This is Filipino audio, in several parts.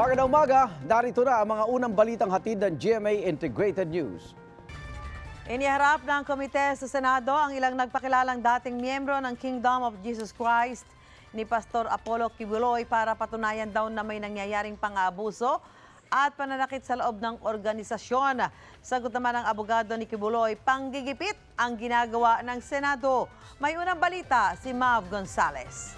Magandang umaga, narito na ang mga unang balitang hatid ng GMA Integrated News. Iniharap ng komite sa Senado ang ilang nagpakilalang dating miyembro ng Kingdom of Jesus Christ ni Pastor Apollo Kibuloy para patunayan daw na may nangyayaring pang-aabuso at pananakit sa loob ng organisasyon. Sagot naman ng abogado ni Kibuloy, panggigipit ang ginagawa ng Senado. May unang balita si Mav Gonzales.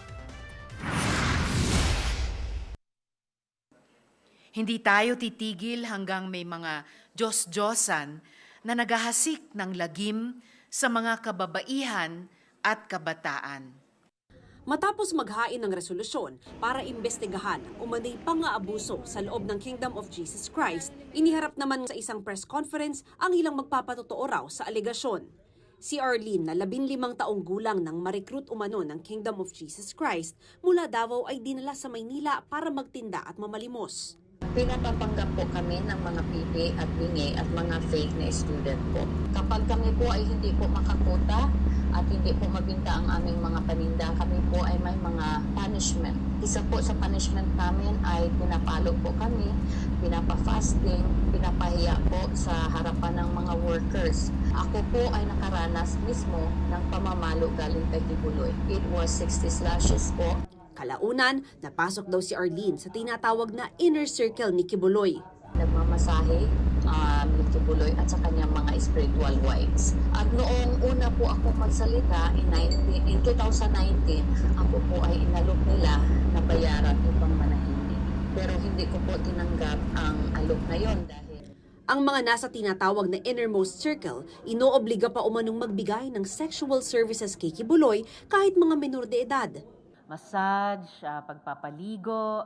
Hindi tayo titigil hanggang may mga Diyos-Diyosan na naghahasik ng lagim sa mga kababaihan at kabataan. Matapos maghain ng resolusyon para imbestigahan ang umanay pang-aabuso sa loob ng Kingdom of Jesus Christ, iniharap naman sa isang press conference ang ilang magpapatotoo raw sa alegasyon. Si Arlene na labinlimang taong gulang nang ma-recruit umano ng Kingdom of Jesus Christ mula Davao ay dinala sa Maynila para magtinda at mamalimos. Pinapapanggap po kami ng mga PD at bingi at mga fake na student po. Kapag kami po ay hindi po makakuta at hindi po mabinta ang aming mga paninda, kami po ay may mga punishment. Isa po sa punishment namin ay pinapalo po kami, pinapa-fasting, pinapahiya po sa harapan ng mga workers. Ako po ay nakaranas mismo ng pamamalo galing kay Kibuloy. It was 60 slashes po. Kalaunan, napasok daw si Arlene sa tinatawag na inner circle ni Kibuloy. nagmamasahe um, ni Kibuloy at sa kanyang mga spiritual wives. At noong una po ako magsalita in, 19, in 2019, ako po ay inalok nila na bayaran upang manahimik. Pero hindi ko po tinanggap ang alok na yon dahil Ang mga nasa tinatawag na innermost circle, inoobliga pa umanong magbigay ng sexual services kay Kibuloy kahit mga menor de edad. Massage, ah, pagpapaligo,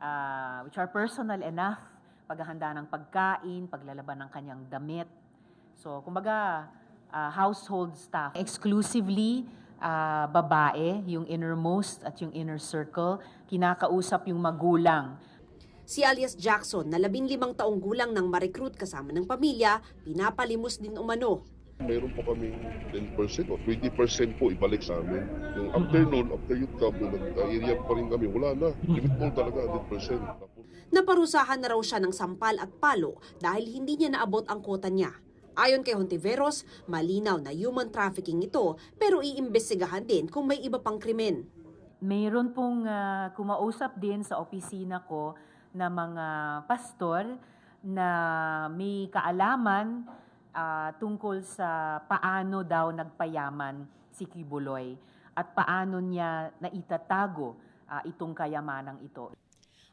ah, which are personal enough, paghahanda ng pagkain, paglalaban ng kanyang damit. So, kumbaga, ah, household staff. Exclusively ah, babae, yung innermost at yung inner circle, kinakausap yung magulang. Si alias Jackson na 15 taong gulang nang ma-recruit kasama ng pamilya, pinapalimos din umano. Mayroon po kami 10% o 20% po ibalik sa amin. Yung after noon, after youth camp, nag-area pa rin kami, wala na. Limit po talaga, 100%. Tapos, Naparusahan na raw siya ng sampal at palo dahil hindi niya naabot ang kota niya. Ayon kay Hontiveros, malinaw na human trafficking ito pero iimbestigahan din kung may iba pang krimen. Mayroon pong ah, kumausap din sa opisina ko na mga pastor na may kaalaman ah, tungkol sa paano daw nagpayaman si Kibuloy at paano niya naitatago ah, itong kayamanang ito.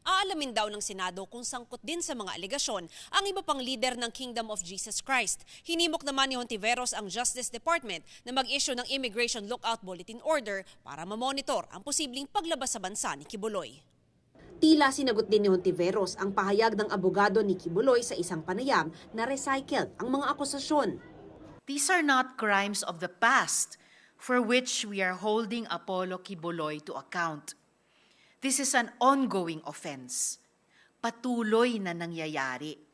Aalamin daw ng Senado kung sangkot din sa mga alegasyon ang iba pang leader ng Kingdom of Jesus Christ. Hinimok naman ni Hontiveros ang Justice Department na mag-issue ng Immigration Lookout Bulletin Order para mamonitor ang posibleng paglabas sa bansa ni Kibuloy. Tila sinagot din ni Hontiveros ang pahayag ng abogado ni Kibuloy sa isang panayam na recycled ang mga akusasyon. These are not crimes of the past for which we are holding Apollo Kibuloy to account. This is an ongoing offense. Patuloy na nangyayari.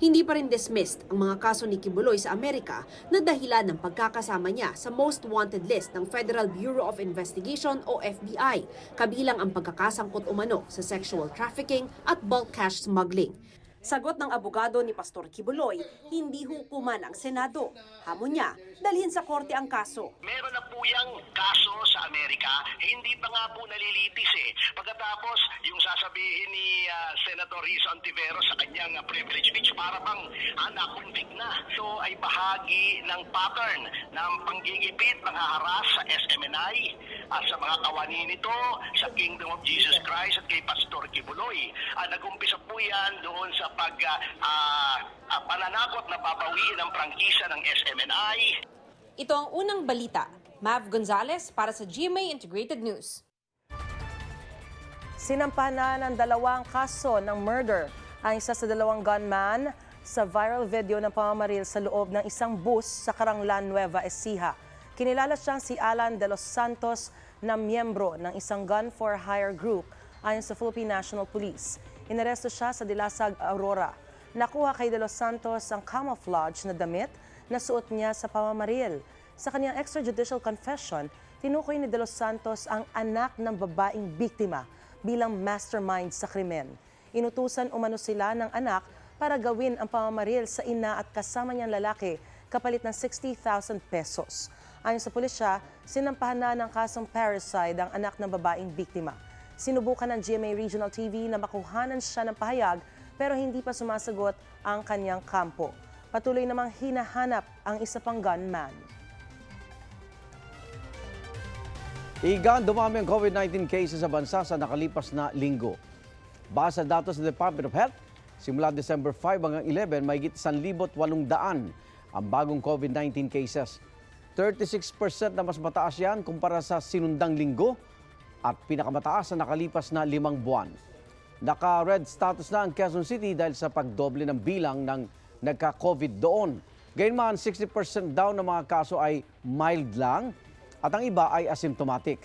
Hindi pa rin dismissed ang mga kaso ni Kibuloy sa Amerika na dahilan ng pagkakasama niya sa most wanted list ng Federal Bureau of Investigation o FBI, kabilang ang pagkakasangkot umano sa sexual trafficking at bulk cash smuggling. Sagot ng abogado ni Pastor Kibuloy, hindi hukuman ang Senado. Hamon niya, dalhin sa korte ang kaso. Meron na po yung kaso sa Amerika, hindi pa nga po nalilitis eh. Pagkatapos, yung sasabihin ni ah, Senator Riz Antiveros sa kanyang ah, privilege speech, para bang ah, na-convict na. Ito ay bahagi ng pattern ng panggigipit, panghaharas sa SMNI at sa mga kawani nito sa Kingdom of Jesus Christ at kay Pastor Kibuloy. Ah, nag-umpisa po yan doon sa pag ah, ah, pananakot na babawiin ang prangkisa ng SMNI Ito ang unang balita. Mav Gonzalez para sa GMA Integrated News. Sinampahan na ng dalawang kaso ng murder ang isa sa dalawang gunman sa viral video ng pamamaril sa loob ng isang bus sa Karanglan, Nueva Ecija. Kinilala siyang si Alan De Los Santos na miyembro ng isang gun for hire group ayon sa Philippine National Police. Inaresto siya sa Dilasag, Aurora. Nakuha kay De Los Santos ang camouflage na damit na suot niya sa pamamaril. Sa kanyang extrajudicial confession, tinukoy ni De Los Santos ang anak ng babaeng biktima bilang mastermind sa krimen. Inutusan umano sila ng anak para gawin ang pamamaril sa ina at kasama niyang lalaki kapalit ng 60,000 pesos. Ayon sa pulisya, sinampahan na ng kasong parricide ang anak ng babaeng biktima. Sinubukan ng GMA Regional TV na makuhanan siya ng pahayag pero hindi pa sumasagot ang kanyang kampo. Patuloy namang hinahanap ang isa pang gunman. Igan, dumami ang COVID-19 cases sa bansa sa nakalipas na linggo. Base sa datos ng Department of Health, simula December 5 hanggang 11, mahigit 1,800 ang bagong COVID-19 cases. 36% na mas mataas yan kumpara sa sinundang linggo at pinakamataas na nakalipas na limang buwan. Naka-red status na ang Quezon City dahil sa pagdoble ng bilang ng nagka-COVID doon. Gayunman, 60% daw ng mga kaso ay mild lang at ang iba ay asymptomatic.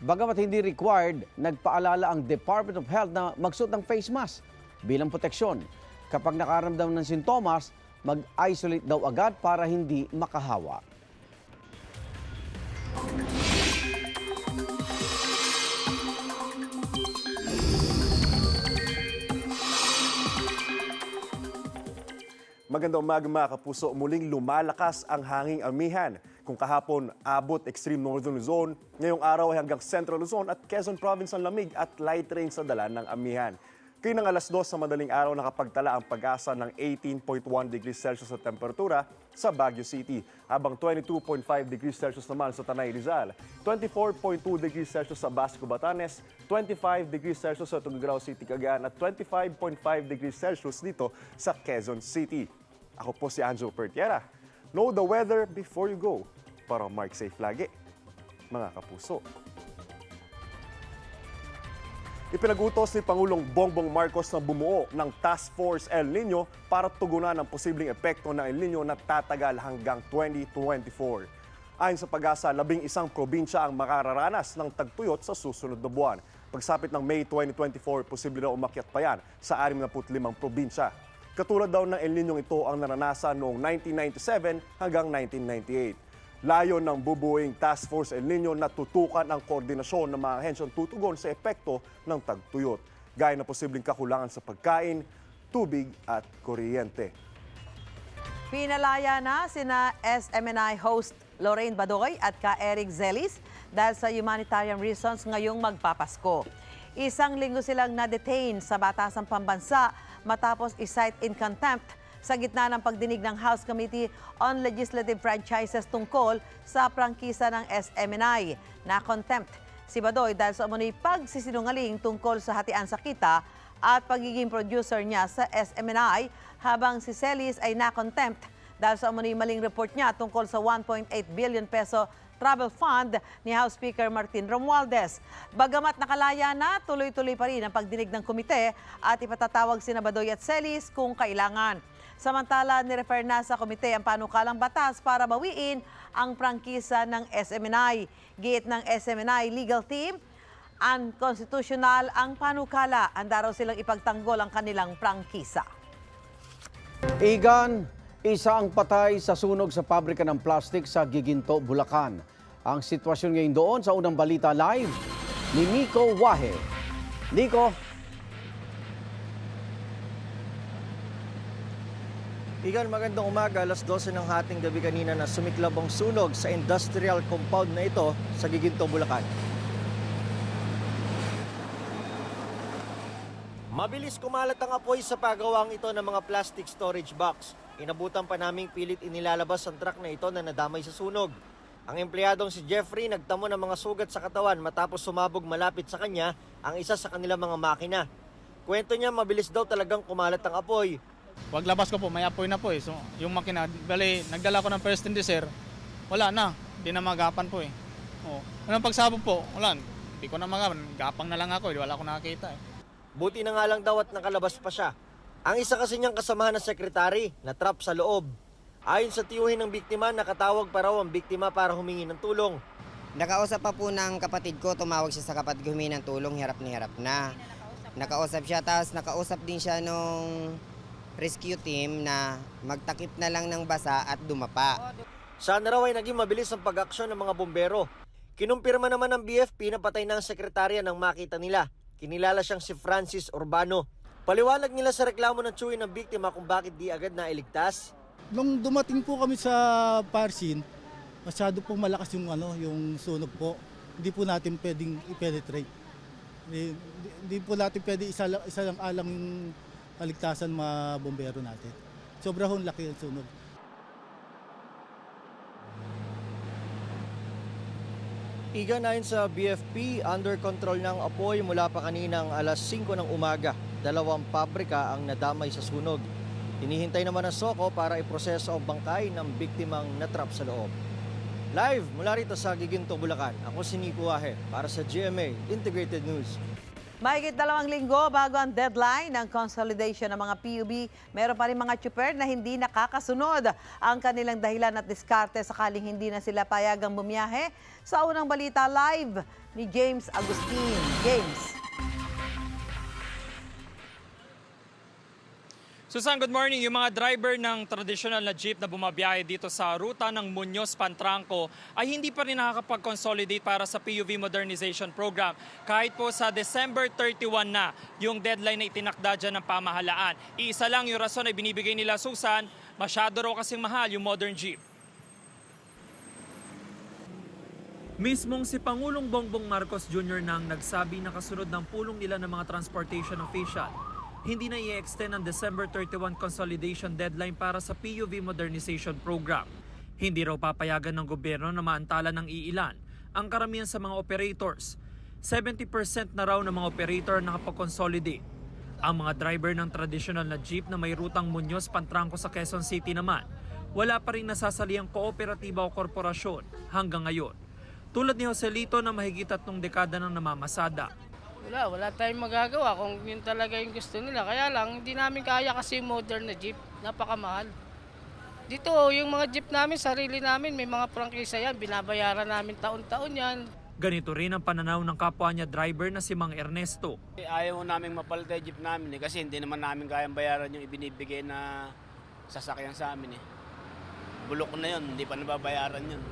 Bagamat hindi required, nagpaalala ang Department of Health na magsuot ng face mask bilang proteksyon. Kapag nakaramdam ng sintomas, mag-isolate daw agad para hindi makahawa. Magandang umaga mga kapuso. Muling lumalakas ang hanging amihan. Kung kahapon abot extreme northern Luzon, ngayong araw ay hanggang central Luzon at Quezon Province ang lamig at light rain sa dala ng amihan. Kaya ng alas 2 sa madaling araw nakapagtala ang pag-asa ng 18.1 degrees Celsius sa temperatura sa Baguio City, habang 22.5 degrees Celsius naman sa Tanay Rizal, 24.2 degrees Celsius sa Basco Batanes, 25 degrees Celsius sa Tuguegarao City, Cagayan at 25.5 degrees Celsius dito sa Quezon City. Ako po si Anjo Pertiera. Know the weather before you go para mark safe lagi, mga kapuso. Ipinagutos ni Pangulong Bongbong Marcos na bumuo ng Task Force El Nino para tugunan ang posibleng epekto ng El Nino na tatagal hanggang 2024. Ayon sa pag-asa, labing isang probinsya ang makararanas ng tagtuyot sa susunod na buwan. Pagsapit ng May 2024, posible na umakyat pa yan sa 65 probinsya. Katulad daw ng El Nino ito ang naranasan noong 1997 hanggang 1998. Layo ng bubuing Task Force El Nino na tutukan ang koordinasyon ng mga ahensyang tutugon sa epekto ng tagtuyot, gaya ng posibleng kakulangan sa pagkain, tubig at kuryente. Pinalaya na sina SMNI host Lorraine Badoy at ka Eric Zelis dahil sa humanitarian reasons ngayong magpapasko. Isang linggo silang na-detain sa Batasang Pambansa matapos isight in contempt sa gitna ng pagdinig ng House Committee on Legislative Franchises tungkol sa prangkisa ng SMNI na contempt si Badoy dahil sa umunoy pagsisinungaling tungkol sa hatian sa kita at pagiging producer niya sa SMNI habang si Celis ay na-contempt dahil sa umunoy maling report niya tungkol sa 1.8 billion peso travel fund ni House Speaker Martin Romualdez. Bagamat nakalaya na, tuloy-tuloy pa rin ang pagdinig ng komite at ipatatawag si Badoy at Celis kung kailangan. Samantala, nirefer na sa komite ang panukalang batas para bawiin ang prangkisa ng SMNI. Giit ng SMNI legal team, unconstitutional ang panukala. Handa raw silang ipagtanggol ang kanilang prangkisa. Igan, isa ang patay sa sunog sa pabrika ng plastic sa Giginto, Bulacan. Ang sitwasyon ngayon doon sa unang balita live ni Nico Wahe. Nico, Igan, magandang umaga. Alas 12 ng hating gabi kanina na sumiklab ang sunog sa industrial compound na ito sa Giginto, Bulacan. Mabilis kumalat ang apoy sa pagawang ito ng mga plastic storage box. Inabutan pa naming pilit inilalabas ang truck na ito na nadamay sa sunog. Ang empleyadong si Jeffrey nagtamo ng mga sugat sa katawan matapos sumabog malapit sa kanya ang isa sa kanilang mga makina. Kwento niya mabilis daw talagang kumalat ang apoy Paglabas ko po, may apoy na po eh. So, yung makina, bali, nagdala ko ng first and dessert, wala na. Hindi na magapan po eh. Oh. Anong pagsabog po, wala. Hindi ko na magapan. Gapang na lang ako eh. Wala ko nakakita eh. Buti na nga lang daw at nakalabas pa siya. Ang isa kasi niyang kasamahan na sekretary na trap sa loob. Ayon sa tiyuhin ng biktima, nakatawag pa raw ang biktima para humingi ng tulong. Nakausap pa po ng kapatid ko, tumawag siya sa kapatid ko humingi ng tulong, hirap na hirap na. Nakausap siya, tapos nakausap din siya nung rescue team na magtakip na lang ng basa at dumapa. Sana raw ay naging mabilis ang pag-aksyon ng mga bombero. Kinumpirma naman ng BFP na patay na ang sekretarya ng makita nila. Kinilala siyang si Francis Urbano. Paliwanag nila sa reklamo ng Chewy ng biktima kung bakit di agad na iligtas. Nung dumating po kami sa parsin, masyado po malakas yung ano, yung sunog po. Hindi po natin pwedeng i-penetrate. Hindi, hindi po natin pwede isa, lang- isa lang alang yung kaligtasan mga bombero natin. Sobrang laki ang sunog. Igan ayon sa BFP, under control ng apoy mula pa kaninang alas 5 ng umaga. Dalawang pabrika ang nadamay sa sunog. Hinihintay naman ng Soko para iproseso ang bangkay ng biktimang natrap sa loob. Live mula rito sa Giginto, Bulacan. Ako si Nico Wahe para sa GMA Integrated News. Mahigit dalawang linggo bago ang deadline ng consolidation ng mga PUB, meron pa rin mga chuper na hindi nakakasunod. Ang kanilang dahilan at diskarte sakaling hindi na sila payagang bumiyahe. Sa unang balita live ni James Agustin. James. Susan, good morning. Yung mga driver ng traditional na jeep na bumabiyahe dito sa ruta ng Muñoz Pantranco ay hindi pa rin nakakapag-consolidate para sa PUV Modernization Program. Kahit po sa December 31 na yung deadline na itinakda dyan ng pamahalaan. Iisa lang yung rason ay binibigay nila Susan, masyado raw kasing mahal yung modern jeep. Mismong si Pangulong Bongbong Marcos Jr. nang nagsabi na kasunod ng pulong nila ng mga transportation official hindi na i-extend ang December 31 consolidation deadline para sa PUV Modernization Program. Hindi raw papayagan ng gobyerno na maantala ng iilan ang karamihan sa mga operators. 70% na raw ng mga operator nakapag-consolidate. Ang mga driver ng traditional na jeep na may rutang Muñoz Pantranco sa Quezon City naman, wala pa rin nasasaliang kooperatiba o korporasyon hanggang ngayon. Tulad ni Joselito na mahigit tatlong dekada nang namamasada, Wala, wala tayong magagawa kung yun talaga yung gusto nila. Kaya lang, hindi namin kaya kasi yung modern na jeep. Napakamahal. Dito, yung mga jeep namin, sarili namin, may mga prangkisa yan. Binabayaran namin taon-taon yan. Ganito rin ang pananaw ng kapwa niya driver na si Mang Ernesto. Ayaw namin mapalit yung jeep namin eh, kasi hindi naman namin kayang bayaran yung ibinibigay na sasakyan sa amin eh. Bulok na yun, hindi pa nababayaran yun.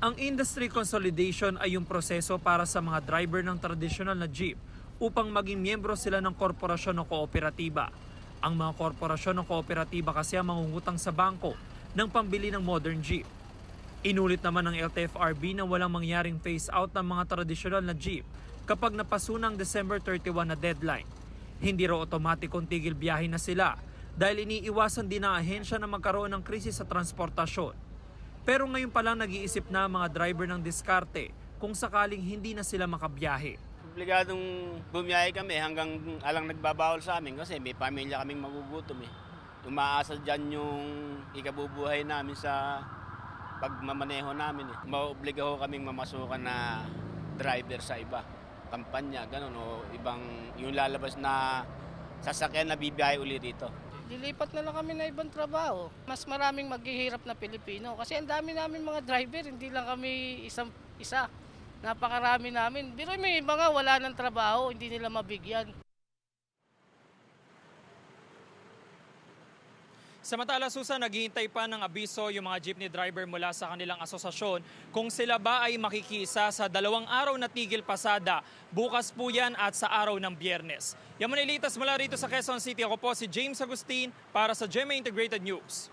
Ang industry consolidation ay yung proseso para sa mga driver ng traditional na jeep upang maging miyembro sila ng korporasyon o kooperatiba. Ang mga korporasyon o kooperatiba kasi ang mangungutang sa bangko ng pambili ng modern jeep. Inulit naman ng LTFRB na walang mangyaring phase out ng mga traditional na jeep kapag napasunang December 31 na deadline. Hindi raw otomatikong tigil biyahe na sila dahil iniiwasan din ng ahensya na magkaroon ng krisis sa transportasyon. Pero ngayon pa lang nag-iisip na ang mga driver ng diskarte kung sakaling hindi na sila makabiyahe. Obligadong bumiyahe kami hanggang alang nagbabawal sa amin kasi may pamilya kaming magugutom eh. Umaasa dyan yung ikabubuhay namin sa pagmamaneho namin eh. Maobliga ho kaming mamasukan na driver sa iba. Kampanya, ganun o ibang yung lalabas na sasakyan na bibiyahe uli dito. Lilipat na lang kami na ibang trabaho. Mas maraming maghihirap na Pilipino. Kasi ang dami namin mga driver, hindi lang kami isang isa. Napakarami namin. Pero may nga wala ng trabaho, hindi nila mabigyan. Samantala, Susan, naghihintay pa ng abiso yung mga jeepney driver mula sa kanilang asosasyon kung sila ba ay makikisa sa dalawang araw na tigil pasada. Bukas po yan at sa araw ng biyernes. Yan muna ilitas mula rito sa Quezon City. Ako po si James Agustin para sa GMA Integrated News.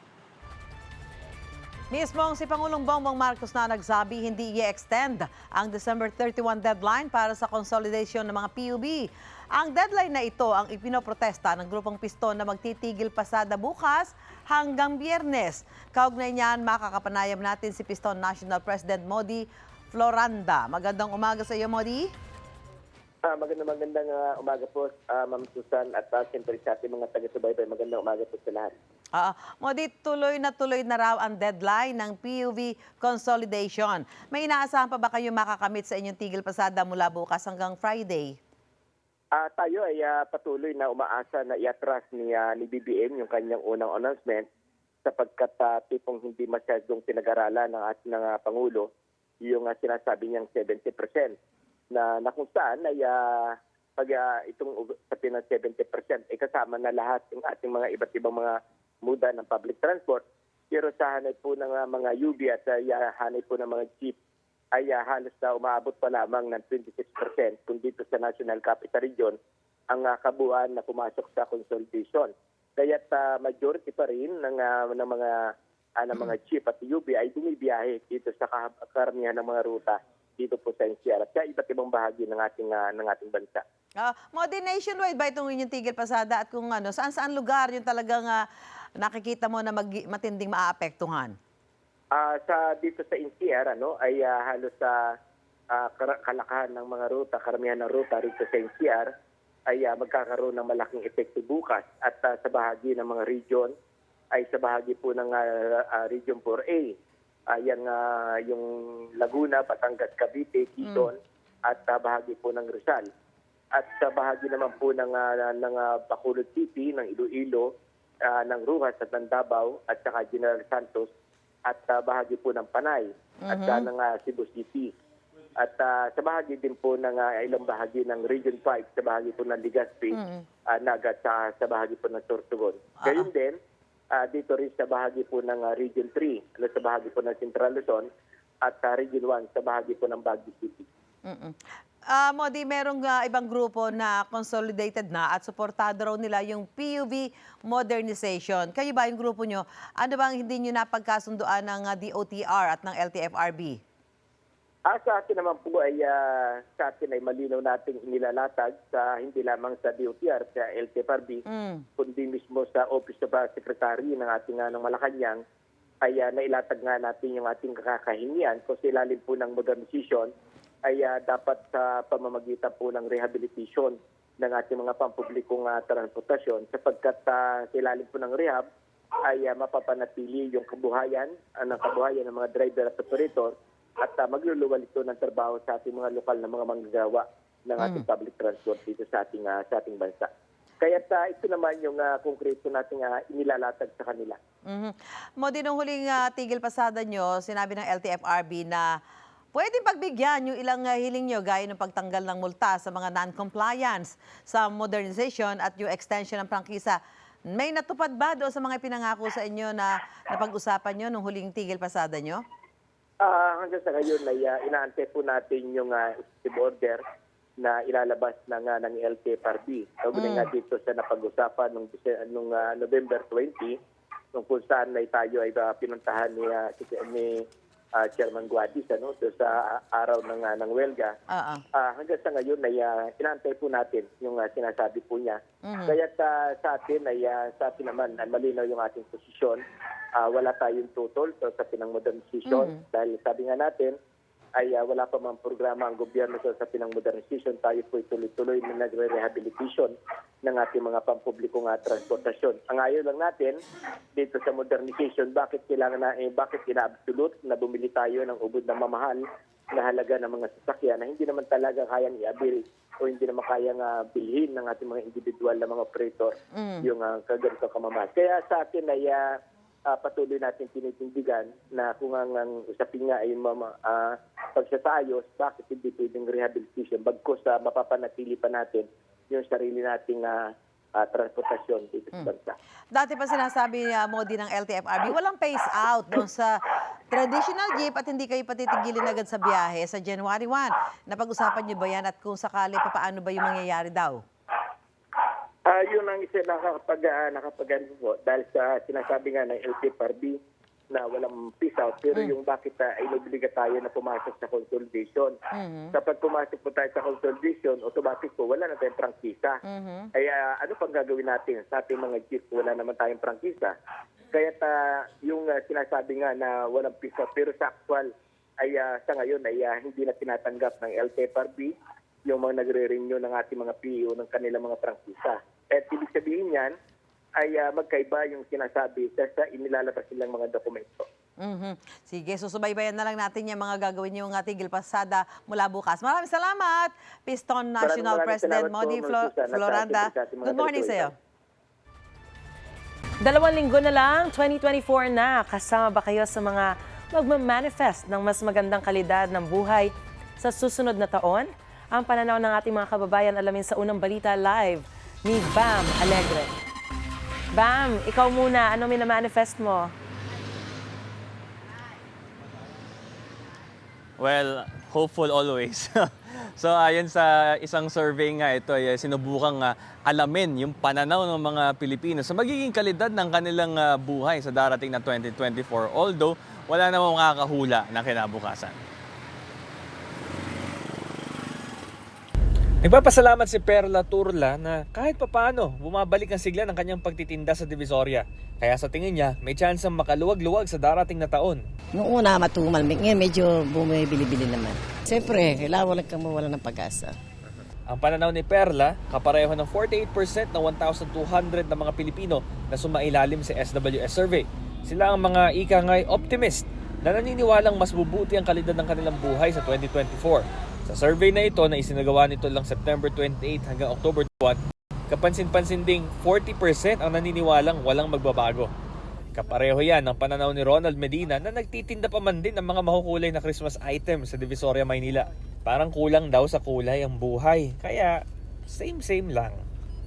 Mismong si Pangulong Bongbong Marcos na nagsabi hindi i-extend ang December 31 deadline para sa consolidation ng mga PUB. Ang deadline na ito ang ipinoprotesta ng grupong piston na magtitigil pasada bukas hanggang biyernes. Kaugnay niyan, makakapanayam natin si Piston National President Modi Floranda. Magandang umaga sa iyo, Modi. Ah, magandang magandang ah, umaga po, ah, Ma'am Susan, at uh, siyempre sa ating mga taga-subaybay. Magandang umaga po sa lahat. Ah, Modi, tuloy na tuloy na raw ang deadline ng PUV consolidation. May inaasahan pa ba kayo makakamit sa inyong tigil pasada mula bukas hanggang Friday? Ah, tayo ay ah, patuloy na umaasa na iatras ni, ah, ni BBM yung kanyang unang announcement sapagkat uh, tipong hindi masyadong pinag-aralan ng ating ng, ah, Pangulo yung ah, sinasabi niyang 70% na, na kung saan ay ah, pag ah, itong sabi ng 70% ay kasama na lahat yung ating mga iba't ibang mga muda ng public transport. Pero sa hanay po ng ah, mga UB at uh, hanay po ng mga jeep ay ah, halos na umaabot pa lamang ng 26% kung dito sa National Capital Region ang ah, kabuuan na pumasok sa consolidation. Kaya majority pa rin ng, ah, ng mga ng mga jeep at UB ay bumibiyahe dito sa ka- karamihan ng mga ruta dito po sa NCR at sa iba't ibang bahagi ng ating ah, ng ating bansa. Ah, Modi, nationwide ba itong inyong tigil pasada at kung ano, saan-saan lugar yung talagang ah, nakikita mo na mag- matinding maaapektuhan? Ah, sa dito sa NCR ano ay ah, halos sa ah, kara- kalakahan ng mga ruta, karamihan ng ruta rito sa NCR ay ah, magkakaroon ng malaking epekto bukas at ah, sa bahagi ng mga region ay sa bahagi po ng ah, ah, Region 4A ay yung, ah, yung Laguna, Batangas, Cavite, Quezon at ah, bahagi po ng Rizal. At sa bahagi naman po ng, ah, ng ah, Bacolod City, ng Iloilo, ah, ng Ruhas at ng Davao at saka General Santos at ah, bahagi po ng Panay at Mhm. ah, ng ah, Cebu City. At ah, sa bahagi din po ng ah, ilang bahagi ng Region 5, sa bahagi po ng Legazpi, Mm. ah, Naga at sa, sa bahagi po ng Sorsogon. Gayun din, ah, dito rin sa bahagi po ng ah, Region 3, ano, sa bahagi po ng Central Luzon, at sa Region 1 sa bahagi po ng Baguio City. Mm-mm. Ah, Modi, merong ah, ibang grupo na consolidated na at suportado raw nila yung PUV modernization. Kayo ba yung grupo nyo? Ano bang hindi nyo napagkasunduan ng ah, DOTR at ng LTFRB? Ah, sa atin naman po ay ah, sa atin ay malinaw nating inilalatag sa hindi lamang sa DOTR, sa LTFRB, Mm. kundi mismo sa Office of Secretary ng ating ah, ng Malacanang ay ah, nailatag nga natin yung ating kakahingian kung sa ilalim po ng modernization ay ah, dapat sa pamamagitan po ng rehabilitation ng ating mga pampublikong ah, transportasyon sapagkat ah, sa ilalim po ng rehab ay ah, mapapanatili yung kabuhayan, ah, ng kabuhayan ng mga driver at operator at uh, magluluwal ito ng trabaho sa ating mga lokal na mga manggagawa ng ating public transport dito sa ating ah, sa ating bansa. Kaya uh, ito naman yung uh, konkreto nating ah, inilalatag sa kanila. Mhm. Modi, nung huling ah, tigil pasada nyo, sinabi ng LTFRB na pwedeng pagbigyan yung ilang ah, hiling nyo gaya ng pagtanggal ng multa sa mga non-compliance sa modernization at yung extension ng prangkisa. May natupad ba doon sa mga pinangako sa inyo na napag-usapan nyo nung huling tigil pasada nyo? Ah, hanggang sa ngayon ay uh, inaantay po natin yung uh, executive order na ilalabas ng uh, ng LTFRB. Kaugnay Mm. nga dito sa napag-usapan nung nung ah, November 20 nung kung saan ay tayo ay uh, pinuntahan ni ah, si, ni ah, Chairman Guadis ano do sa araw ng ah, ng welga. Oo. Ah, hanggang sa ngayon ay uh, inaantay po natin yung ah, sinasabi po niya. Mhm. Kaya sa, sa atin ay ah, sa atin naman ay malinaw yung ating posisyon. Ah, wala tayong tutol sa sa pinang modernization Mhm. dahil sabi nga natin ay ah, wala pa mang programa ang gobyerno sa, sa pinang modernization. Tayo po tuloy-tuloy na nagre-rehabilitation ng ating mga pampublikong ah, transportasyon. Ang ayaw lang natin dito sa modernization, bakit kailangan na eh, bakit ina-absolute na bumili tayo ng ubod na mamahal na halaga ng mga sasakyan na hindi naman talaga kayang i-avail o hindi naman kayang ah, bilhin ng ating mga individual na mga operator Mm. yung uh, kaganito kamamahal. Kaya sa atin ay ah, ah, patuloy natin tinitindigan na kung ang, ang usapin nga ay mama, uh, pagsasayos, bakit hindi pwedeng rehabilitation bagkos sa mapapanatili pa natin yung sarili nating ah, ah, transportasyon dito sa bansa. Dati pa sinasabi uh, Modi ng LTFRB, walang phase out doon sa traditional jeep at hindi kayo patitigilin agad sa biyahe sa January 1. Napag-usapan niyo ba yan at kung sakali pa paano ba yung mangyayari daw? Ah, yun ang isa nakakapag uh, nakapag ano po dahil sa sinasabi nga ng LTFRB na walang peace out pero yung bakit uh, ay inobliga tayo na pumasok sa consolidation. Mhm. Kapag pumasok po tayo sa consolidation, automatic po wala na tayong prangkisa. Mhm. Ay ah, ano pang gagawin natin sa ating mga jeep wala naman tayong prangkisa. Kaya ta yung ah, sinasabi nga na walang peace out pero sa actual ay ah, sa ngayon ay ah, hindi na tinatanggap ng LTFRB yung mga nagre-renew ng ating mga PO ng kanilang mga prangkisa. At ibig sabihin yan ay ah, magkaiba yung sinasabi sa, sa inilalabas nilang mga dokumento. Mhm. Sige, susubaybayan na lang natin yung mga gagawin niyo ng tigil pasada mula bukas. Maraming salamat, Piston National maraming President salamat po, Modi Flo- Floranda. Good morning sa iyo. Dalawang linggo na lang, 2024 na. Kasama ba kayo sa mga magmamanifest ng mas magandang kalidad ng buhay sa susunod na taon? Ang pananaw ng ating mga kababayan alamin sa unang balita live ni Bam Alegre. Bam, ikaw muna. Ano minamanifest mo? Well, hopeful always. so ayon sa isang survey nga ito ay sinubukang ah, alamin yung pananaw ng mga Pilipino sa magiging kalidad ng kanilang ah, buhay sa darating na 2024. Although wala namang makakahula na kinabukasan. Nagpapasalamat si Perla Turla na kahit papano bumabalik ang sigla ng kanyang pagtitinda sa Divisoria. Kaya sa tingin niya, may chance ang makaluwag-luwag sa darating na taon. Noong una matumal, ngayon medyo bumibili-bili naman. Siyempre, kailangan walang kang mawala ng pag-asa. Ang pananaw ni Perla, kapareho ng 48% ng 1,200 na mga Pilipino na sumailalim sa SWS survey. Sila ang mga ikangay optimist na naniniwalang mas bubuti ang kalidad ng kanilang buhay sa 2024. Sa survey na ito na isinagawa nito lang September 28 hanggang October 1, kapansin-pansin ding 40% ang naniniwalang walang magbabago. Kapareho yan ang pananaw ni Ronald Medina na nagtitinda pa man din ng mga makukulay na Christmas items sa Divisoria, Maynila. Parang kulang daw sa kulay ang buhay, kaya same-same lang.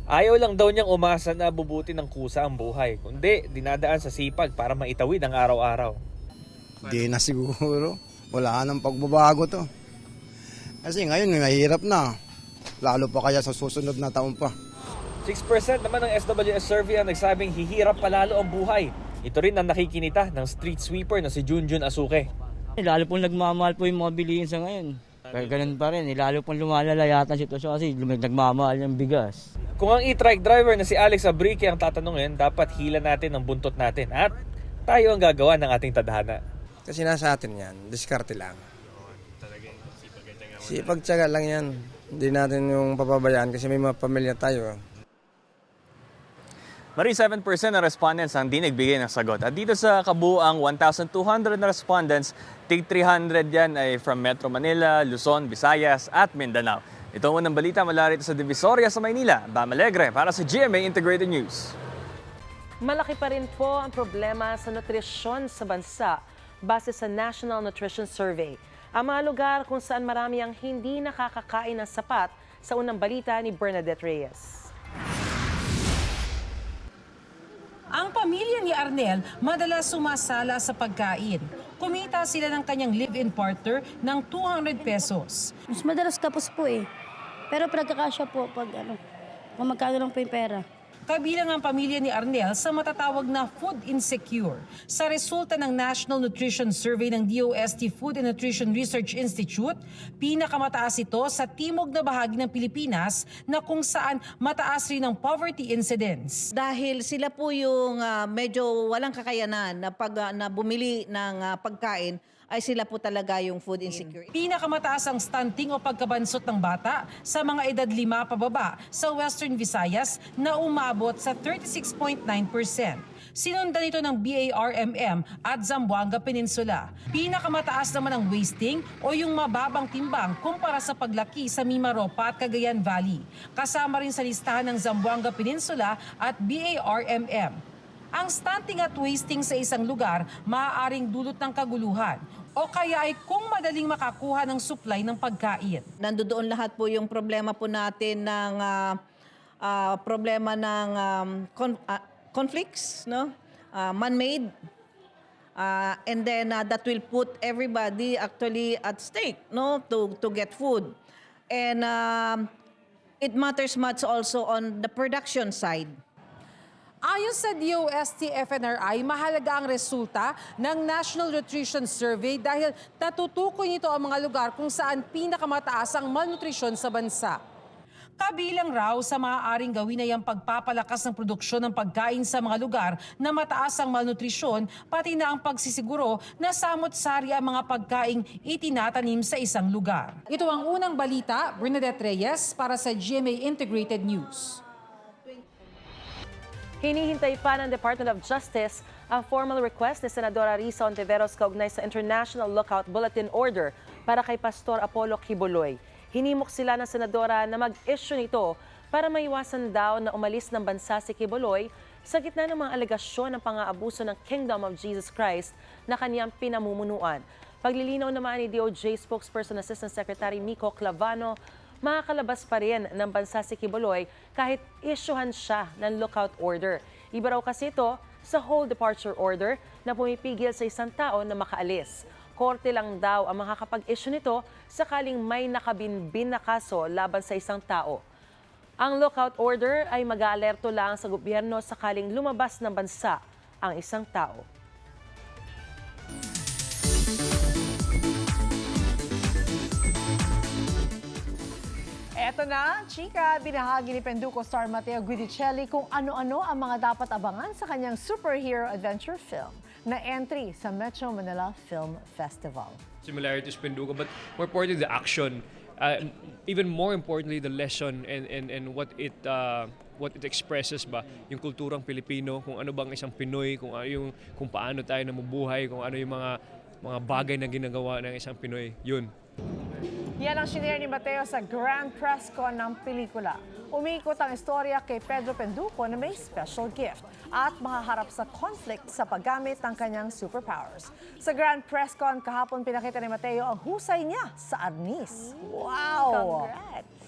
Ayaw lang daw niyang umasa na bubuti ng kusa ang buhay, kundi dinadaan sa sipag para maitawid ang araw-araw. Di na siguro. Wala nang pagbabago to. Kasi ngayon mahirap na. Lalo pa kaya sa susunod na taon pa. 6% naman ng SWS survey ang nagsabing hihirap palalo ang buhay. Ito rin ang nakikinita ng street sweeper na si Junjun Asuke. Lalo pong nagmamahal po yung mga bilihin sa ngayon. Kaya ganun pa rin, eh. lalo pong lumalala yata ang sitwasyon kasi nagmamahal yung bigas. Kung ang e-trike driver na si Alex Abrique ang tatanungin, dapat hila natin ang buntot natin at tayo ang gagawa ng ating tadhana. Kasi nasa atin yan, diskarte lang. Sipag tiyaga lang yan. Hindi natin yung papabayaan kasi may mga pamilya tayo. Mari 7% ng respondents ang di nagbigay ng sagot. At dito sa kabuang 1,200 na respondents, tig 300 yan ay from Metro Manila, Luzon, Visayas at Mindanao. Ito ang unang balita mula rito sa Divisoria sa Maynila. Bam Alegre para sa GMA Integrated News. Malaki pa rin po ang problema sa nutrisyon sa bansa base sa National Nutrition Survey. Ang mga lugar kung saan marami ang hindi nakakakain ng sapat sa unang balita ni Bernadette Reyes. Ang pamilya ni Arnel madalas sumasala sa pagkain. Kumita sila ng kanyang live-in partner ng 200 pesos. Mas madalas tapos po eh. Pero pagkakasya po pag ano, kung magkano lang po yung pera. Kabilang ang pamilya ni Arnel sa matatawag na food insecure. Sa resulta ng National Nutrition Survey ng DOST Food and Nutrition Research Institute, pinakamataas ito sa timog na bahagi ng Pilipinas na kung saan mataas rin ang poverty incidence. Dahil sila po yung ah, medyo walang kakayanan na, pag, ah, na bumili ng ah, pagkain, ay sila po talaga yung food insecure. Pinakamataas ang stunting o pagkabansot ng bata sa mga edad lima pababa sa Western Visayas na umabot sa 36.9%. Sinundan ito ng BARMM at Zamboanga Peninsula. Pinakamataas naman ang wasting o yung mababang timbang kumpara sa paglaki sa Mimaropa at Cagayan Valley. Kasama rin sa listahan ng Zamboanga Peninsula at BARMM. Ang stunting at wasting sa isang lugar maaaring dulot ng kaguluhan o kaya ay kung madaling makakuha ng supply ng pagkain. Nandoon lahat po yung problema po natin ng ah, ah, problema ng um, con- ah, conflicts, no? Ah, man-made. Ah, and then ah, that will put everybody actually at stake, no, to to get food. And um, it matters much also on the production side. Ayon sa DOST FNRI, mahalaga ang resulta ng National Nutrition Survey dahil natutukoy nito ang mga lugar kung saan pinakamataas ang malnutrisyon sa bansa. Kabilang raw sa maaaring gawin ay ang pagpapalakas ng produksyon ng pagkain sa mga lugar na mataas ang malnutrisyon, pati na ang pagsisiguro na samot-sari ang mga pagkaing itinatanim sa isang lugar. Ito ang unang balita, Bernadette Reyes para sa GMA Integrated News. Hinihintay pa ng Department of Justice ang formal request ni Senadora Risa Ontiveros kaugnay sa International Lookout Bulletin Order para kay Pastor Apollo Kibuloy. Hinimok sila ng Senadora na mag-issue nito para maiwasan daw na umalis ng bansa si Kibuloy sa gitna ng mga alegasyon ng pang-aabuso ng Kingdom of Jesus Christ na kanyang pinamumunuan. Paglilinaw naman ni DOJ spokesperson Assistant Secretary Miko Clavano makakalabas pa rin ng bansa si Kibuloy kahit isyuhan siya ng lookout order. Iba raw kasi ito sa whole departure order na pumipigil sa isang tao na makaalis. korte lang daw ang makakapag-issue nito sakaling may nakabinbin na kaso laban sa isang tao. Ang lookout order ay mag-aalerto lang sa gobyerno sakaling lumabas ng bansa ang isang tao. Eto na, chika, binahagi ni Penduko star Matteo Guidicelli kung ano-ano ang mga dapat abangan sa kanyang superhero adventure film na entry sa Metro Manila Film Festival. similarities Pendugo, but more importantly, the action. Uh, even more importantly, the lesson and, and, and what it uh, what it expresses ba yung kulturang Pilipino kung ano bang isang Pinoy kung ano yung kung paano tayo namubuhay kung ano yung mga mga bagay na ginagawa ng isang Pinoy yun Yan ang shinare ni Mateo sa Grand Press Con ng pelikula. Umiikot ang istorya kay Pedro Penduko na may special gift at makaharap sa conflict sa paggamit ng kanyang superpowers. Sa Grand Press Con kahapon pinakita ni Mateo ang husay niya sa arnis. Wow! Congrats!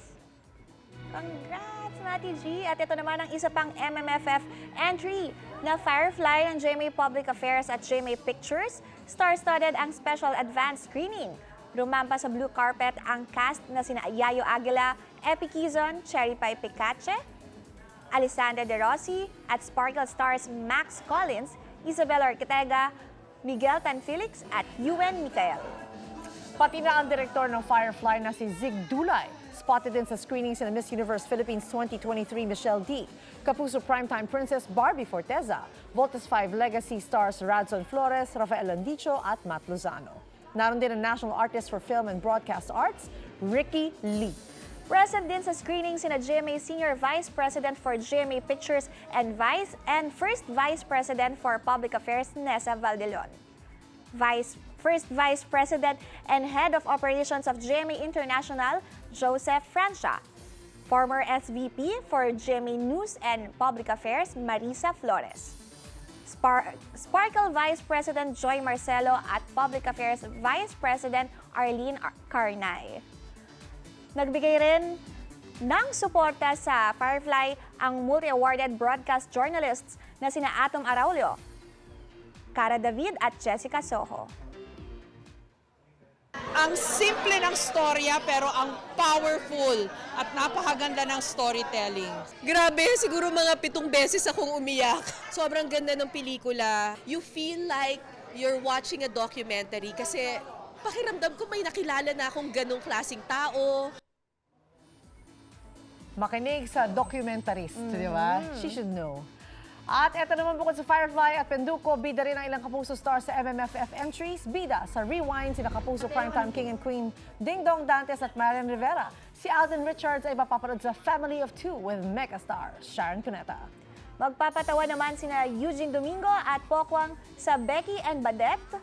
Congrats, Mati G! At ito naman ang isa pang MMFF entry na Firefly ng GMA Public Affairs at GMA Pictures. Star-studded ang special advance screening. Rumampa sa blue carpet ang cast na sina Yayo Aguila, Epi Quizon, Cherry Pie Picache, Alessandra De Rossi at Sparkle Stars Max Collins, Isabel Ortega, Miguel Tanfelix at Yuen Micael. Pati na ang direktor ng Firefly na si Zig Dulay. Spotted din sa screenings ng Miss Universe Philippines 2023 Michelle D. Kapuso Primetime Princess Barbie Forteza. Voltes 5 Legacy stars Radson Flores, Rafael Landicho at Matt Lozano. Naroon din ang National Artist for Film and Broadcast Arts, Ricky Lee. Present din sa screening sina GMA Senior Vice President for GMA Pictures and Vice and First Vice President for Public Affairs Nessa Valdelon. Vice First Vice President and Head of Operations of GMA International, Joseph Francia. Former SVP for GMA News and Public Affairs, Marisa Flores. Spar- Sparkle Vice President Joy Marcelo at Public Affairs Vice President Arlene Ar- Carnay. Nagbigay rin ng suporta sa Firefly ang multi-awarded broadcast journalists na sina Atom Araulio, Cara David at Jessica Soho. Ang simple ng storya pero ang powerful at napakaganda ng storytelling. Grabe, siguro mga pitong beses akong umiyak. Sobrang ganda ng pelikula. You feel like you're watching a documentary kasi pakiramdam ko may nakilala na akong ganong klasing tao. Makinig sa documentarist, di ba? She should know. At eto naman bukod sa Firefly at Penduko, bida rin ang ilang Kapuso stars sa MMFF entries. Bida sa Rewind, sina Kapuso Primetime King and Queen, Ding Dong Dantes at Marian Rivera. Si Alden Richards ay mapapanood sa Family of Two with megastar Sharon Cuneta. Magpapatawa naman sina Eugene Domingo at Pokwang sa Becky and Badette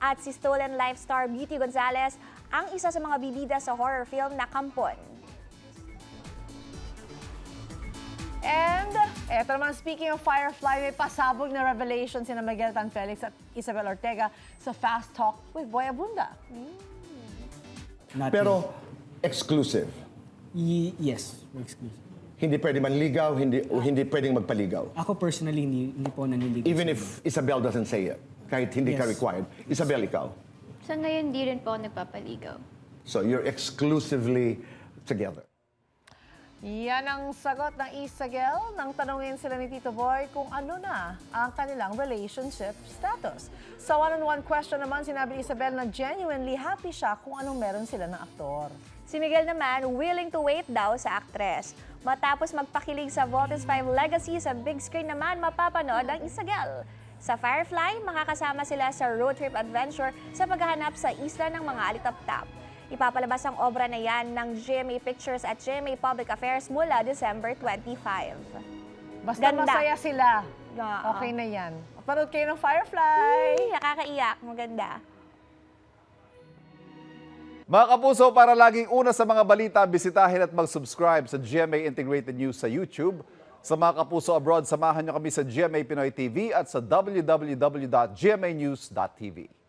at si Stolen Life star Beauty Gonzalez ang isa sa mga bibida sa horror film na Kampon. And eto naman, speaking of Firefly, may pasabog na revelation sina Miguel Tanfelix at Isabel Ortega sa Fast Talk with Boy Abunda. Pero exclusive. yes, exclusive. Hindi pwede manligaw, hindi, o hindi pwedeng magpaligaw. Ako personally, hindi, hindi po naniligaw. Even if Isabel doesn't say it, kahit hindi ka Yes. required. Isabel, ikaw. Sa ngayon, di rin po ako nagpapaligaw. So you're exclusively together. Yan ang sagot ng Isagel nang tanungin sila ni Tito Boy kung ano na ang kanilang relationship status. Sa one-on-one question naman, sinabi ni Isabel na genuinely happy siya kung anong meron sila ng aktor. Si Miguel naman, willing to wait daw sa aktres. Matapos magpakilig sa Voltes 5 Legacy sa big screen naman, mapapanood ang Isagel. Sa Firefly, makakasama sila sa road trip adventure sa paghahanap sa isla ng mga alitap-tap. Ipapalabas ang obra na yan ng GMA Pictures at GMA Public Affairs mula December 25. Basta Ganda. masaya sila. Oo. Okay na yan. Panood kayo ng Firefly. Ay, nakakaiyak. Maganda. Mga kapuso, para laging una sa mga balita, bisitahin at mag-subscribe sa GMA Integrated News sa YouTube. Sa mga kapuso abroad, samahan nyo kami sa GMA Pinoy TV at sa www.gmanews.tv.